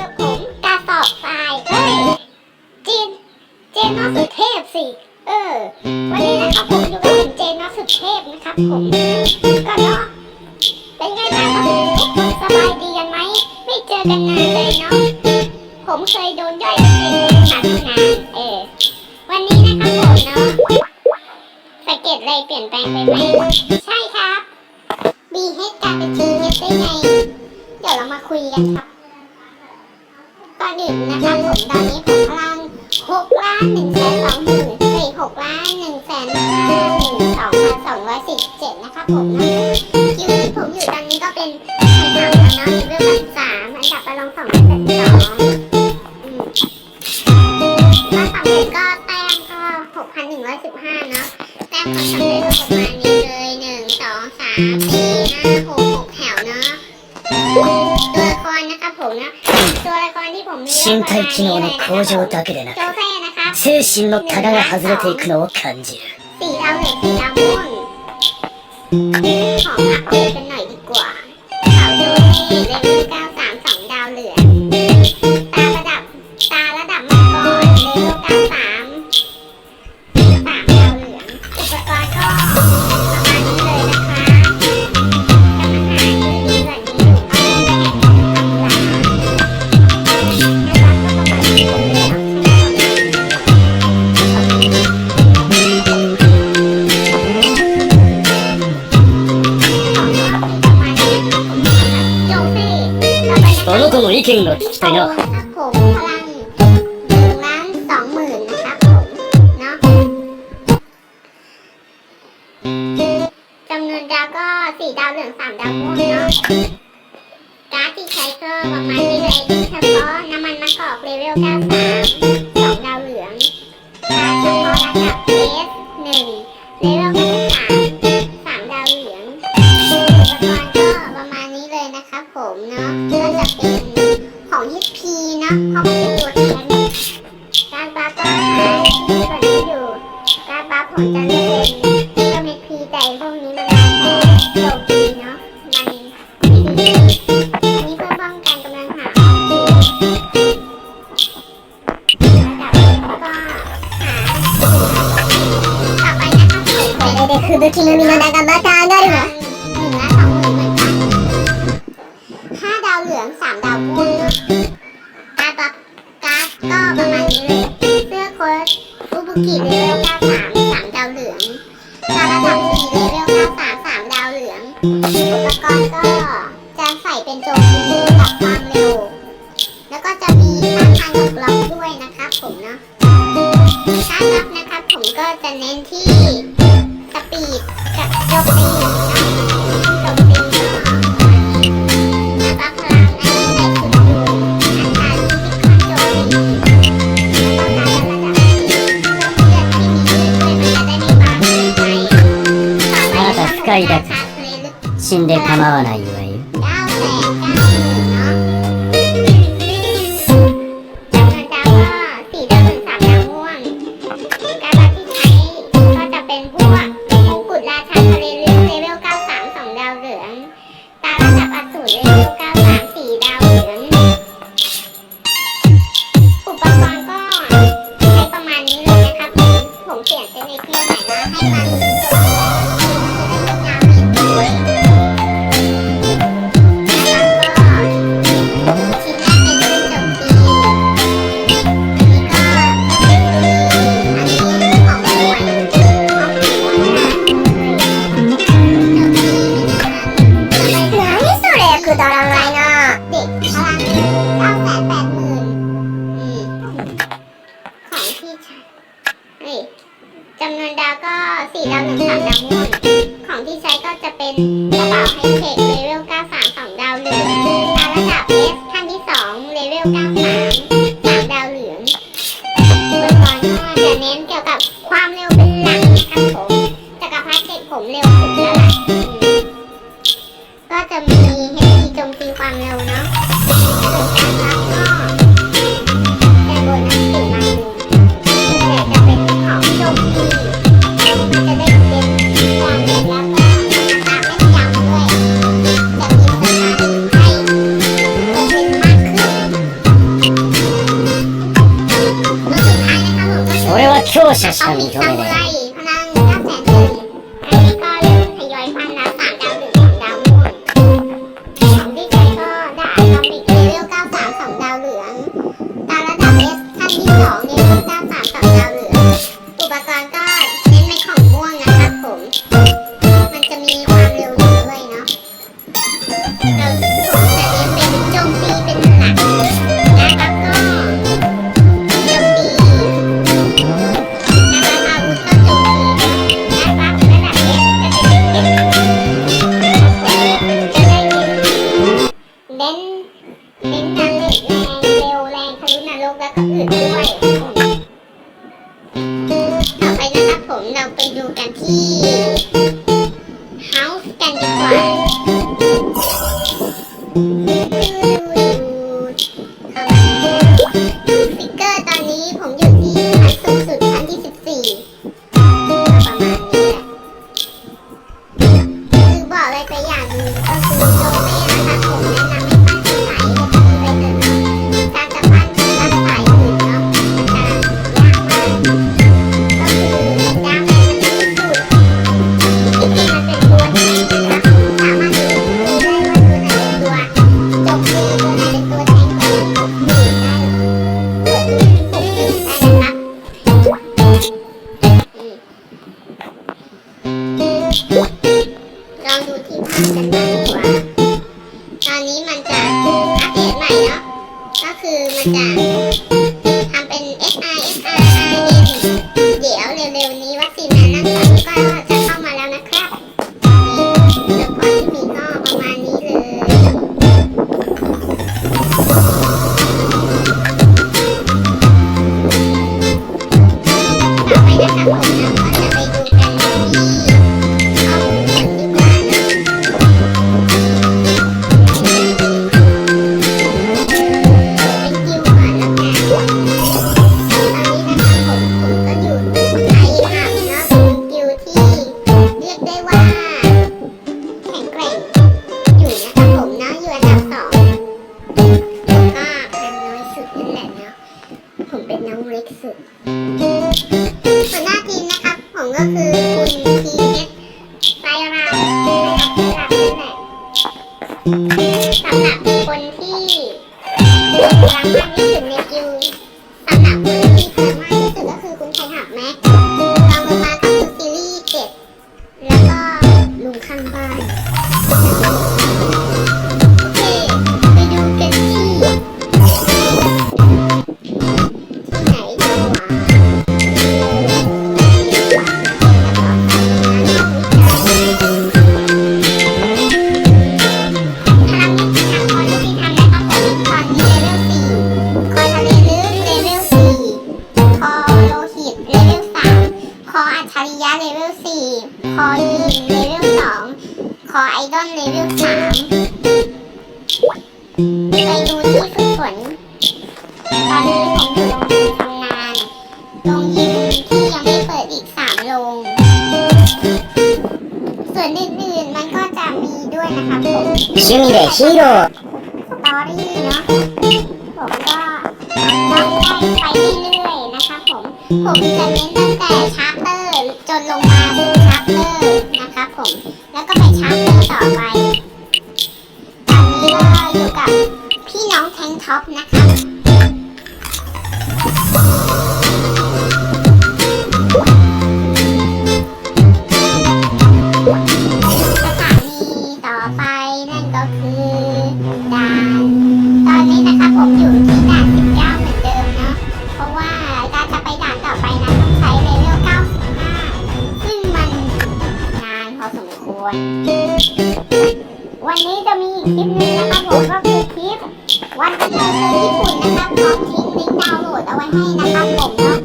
กับผมกาสอบทรายเฮ้ยจีนเจนนอสุเทพสิ เออ วันนี้นะครับผมอยู่กับผมเจนนอสุเทพนะครับผมก็เนาะเป็นไงบ้างครับทุกคนสบายดีกันไหมไม่เจอกันนานเลยเนาะผมเคยโดนย่อยเป็นเรื่องขานเออ วันนี้นะครับผมเนาะสังเกตอะไรเปลี่ยนแปลงไปไหมใช่ครับบีเฮดกลายเป็นทีเฮดได้ไง เดี๋ยวเรามาคุยกันครับ นตอนนี้ผมพลังหกล้านหนึ่งแสนสองหมื่นเฮ้ยหกล้านหนึ่งแสนห้าหมื่นสองพันสองร้อยสี่สิบเจ็ดนะครับผมนะคิวที่ผมอยู่ตอนนี้ก็เป็นไทยทางแล้วเนาะเลเวลพันสามอันดับประลองสองพันสองอืมถ้าสำเร็จก็แต้มก็หกพันหนึ่งร้อยสิบห้าเนาะแต้มความสำเร็จก็ประมาณนี้เลยหนึ่งสองสามสี่ห้าหกหกแถวเนาะตัวละครนะครับผมนะ 身体機能の向上だけでなโจเซ่นะครับ く精神のタガが外れていくのを感じる สีดาวเหล็กสีดาวม่วงของอัปเดตกันหน่อยดีกว่าเขาโจเซ่เลเ なたの意見が聞きたいな ครับผมพลังหนึ่งล้านสองหมื่นนะครับผมเนาะจำนวนดาวก็สี่ดาวเหลืองสามดาวม่วงเนาะการ์ดที่ใช้ก็ประมาณนี้เลยเฉพาะน้ำมันมะกอกเลเวล93ส การบัฟผมจะเลือกเป็นตัวเม็ดพีแต่พวกนี้มันมาแค่โจมตีเนาะ มันไม่ดีอันนี้เพื่อป้องกันกำลังหาของที่ระดับก็หาต่อไปนะครับผม これで吹雪の実の名がまた上がるわ หนึ่งละสองหมื่นเหมือนกันห้าดาวเหลืองสามดาวม่วงการ์ดบัฟการ์ดก็ประมาณนี้เลย เสื้อโค้ทอุบุกิเลเวล93สา เป็นโจมตีกับความเร็ว แล้วก็จะมีท่าทางกับบล็อกด้วยนะครับผมเนาะถ้ารับนะครับผมก็จะเน้นที่สปีดกับโจมตีเนาะโจมตีก็แล้ว ซามูไรพลังเก้าแสนหนึ่งอันนี้ก็เริ่มทยอยฟันแล้วสามดาวหนึ่งสองดาวม่วงของพี่แกก็ได้คอมบิเลเวลเก้องดาวเหลืองดาระดับเอสขั้นที่สองเลเวลเก้าองดาวเหลืองอุปกรณ์ก็เน้นเนของม่วงนะครับผม มันจะมีความเร็วอยู่ด้วยเนาะ เน้นนารเล่นแรงเร็วแรงทะลุนรกและก็อื่นด้วยต่อไปนะครับผมเราไปดูกันที่ House กันดีกว่า องดูที่ภาพกันบ้างดีกว่าตอนนี้มันจะอัปเดตใหม่เนาะก็คือมันจะ ก็คือคุณทีเอสไซรามไซรามไซรามนั่นแหละสำหรับคนที่พลังมากที่สุดในคิวสำหรับคนที่พลังมากที่สุดก็คือคุณไทหับแม็กรองลงมาก็คือซีรีส์เจ็ดแล้วก็ลุงข้างบ้าน ตอนนี้ผมอยู่โรงยิมทำงาน โรงยิมที่ยังไม่เปิดอีกสามโรง ส่วนอื่นๆมันก็จะมีด้วยนะครับผม 趣味でヒーロー สตอรี่เนาะ ผมก็ต้องไปเรื่อยๆนะครับผม ผมจะเน้นตั้งแต่ชาร์เตอร์จนลงมาสู่ชาร์เตอร์นะครับผม แล้วก็ไปชาร์เตอร์ต่อไป ตอนนี้ก็อยู่กับพี่น้องแทงท็อปนะครั คลิปหนึงนะครับผมก็คือคลิปวันที่เราไปญี่ปุ่นนะครับขอมทิ้งลิงก์ดาวน์โหลดเอาไว้ให้นะครับผม